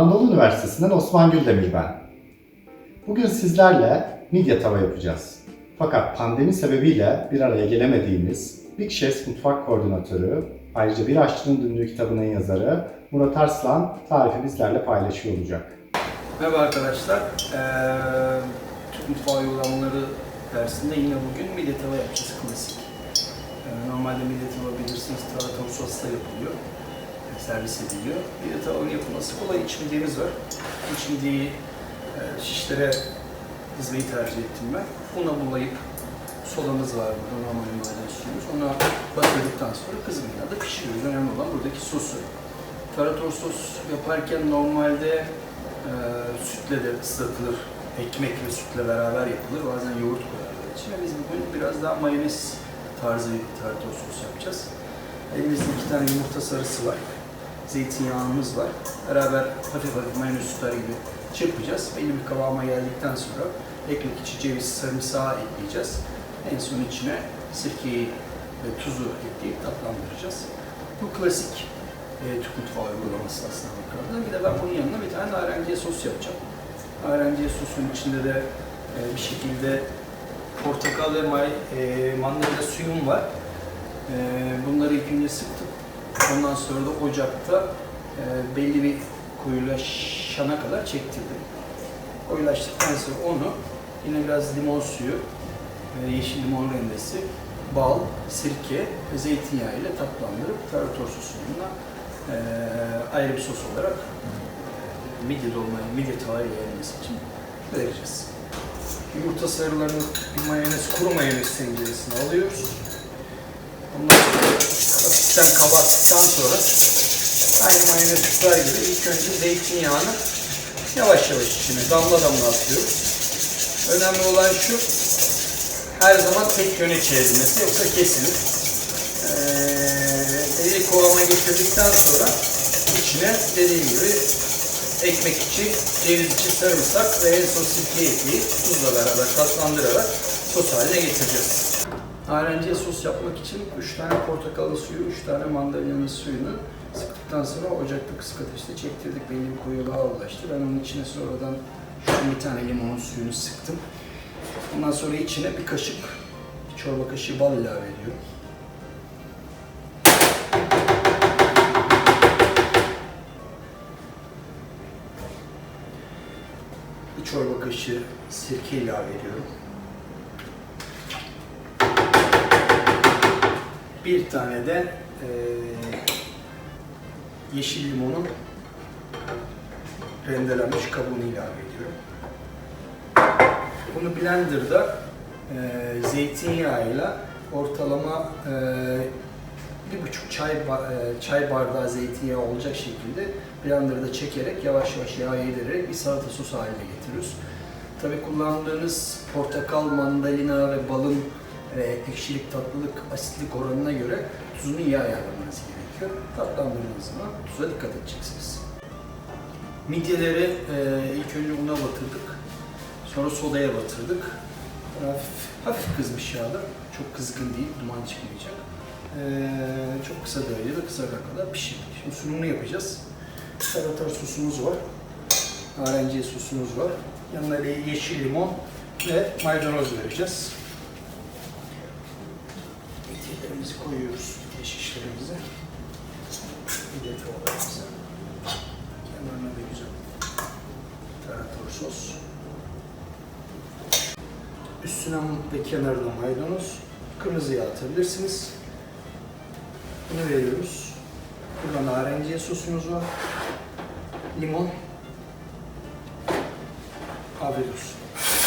Anadolu Üniversitesi'nden Osman Güldemir ben. Bugün sizlerle midye tava yapacağız. Fakat pandemi sebebiyle bir araya gelemediğimiz Big Chef Mutfak Koordinatörü, ayrıca Bir Aşçının Döndüğü kitabının yazarı Murat Arslan tarifi bizlerle paylaşıyor olacak. Merhaba arkadaşlar. Ee, Türk mutfağı uygulamaları dersinde yine bugün midye tava yapacağız klasik. Ee, normalde midye tava bilirsiniz tarhana sosla yapılıyor. Servis ediliyor. Midye tavanın yapılması kolay. İç var. İç e, şişlere dizmeyi tercih ettim ben. Una bulayıp solamız var burada normal maden suyumuz. Ona batırdıktan sonra kızgın yağda pişiriyoruz. Önemli olan buradaki sosu. Tarator sos yaparken normalde e, sütle de ıslatılır. Ekmek ve sütle beraber yapılır. Bazen yoğurt koyarlar içine. Biz bugün biraz daha mayonez tarzı bir tarator sos yapacağız. Elimizde iki tane yumurta sarısı var. Zeytinyağımız var. Beraber hafif hafif mayonez tutar gibi çırpacağız. Belli bir kıvama geldikten sonra ekmek içi ceviz sarımsağı ekleyeceğiz. En son içine sirkeyi ve tuzu ekleyip tatlandıracağız. Bu klasik e, Türk mutfağı uygulaması aslında bakarsan. Bir de ben bunun yanına bir tane narenciye sos yapacağım. Narenciye sosun içinde de e, bir şekilde portakal ve may, e, mandalina suyum var. E, bunları ilk önce sıktım. Ondan sonra da ocakta e, belli bir koyulaşana kadar çektirdim. Koyulaştıktan sonra onu yine biraz limon suyu, e, yeşil limon rendesi, bal, sirke ve zeytinyağı ile tatlandırıp tarator sosununla e, ayrı bir sos olarak e, midye dolmayı, midye tavayla yenmesi için vereceğiz. Yumurta sarılarını bir mayonez, kuru mayonez tenceresine alıyoruz. Ondan sonra hafiften kabarttıktan sonra aynı mayonez tutar gibi ilk önce zeytinyağını yavaş yavaş içine damla damla atıyoruz. Önemli olan şu, her zaman tek yöne çevrilmesi yoksa kesilir. Ee, belli kıvama getirdikten sonra içine dediğim gibi ekmek içi, ceviz içi sarımsak ve en son sirke ekleyip tuzla beraber tatlandırarak sos haline getireceğiz. Narenciye sos yapmak için 3 tane portakalın suyu, 3 tane mandalina suyunu sıktıktan sonra ocakta kısık ateşte çektirdik. Belli bir koyuluğa ulaştı. Ben onun içine sonradan şu bir tane limonun suyunu sıktım. Ondan sonra içine bir kaşık, bir çorba kaşığı bal ilave ediyorum. Bir çorba kaşığı sirke ilave ediyorum. Bir tane de eee, yeşil limonun rendelenmiş kabuğunu ilave ediyorum. Bunu blenderda eee zeytinyağıyla ortalama eee, bir buçuk çay, eee, çay bardağı zeytinyağı olacak şekilde blenderda çekerek yavaş yavaş yağa yedirerek bir salata sosu haline getiriyoruz. Tabii kullandığınız portakal, mandalina ve balın e, ekşilik, tatlılık, asitlik oranına göre tuzunu iyi ayarlamanız gerekiyor. Tatlandırdığınız zaman tuza dikkat edeceksiniz. Midyeleri e, ilk önce una batırdık. Sonra sodaya batırdık. Hafif, hafif kızmış yağda. Çok kızgın değil, duman çıkmayacak. E, çok kısa derecede kızarana kadar pişirdik. Şimdi sunumunu yapacağız. Tarator sosumuz var. Narenciye sosumuz var. Yanına yeşil limon ve maydanoz vereceğiz. Midyelerimizi koyuyoruz, şişlerimize. Midye tavalarımıza. Kenarına da güzel tarator sos. Üstüne ve kenarına maydanoz. Kırmızı yağ atabilirsiniz. Bunu veriyoruz. Burada narenciye sosumuz var. Limon. Afiyet olsun.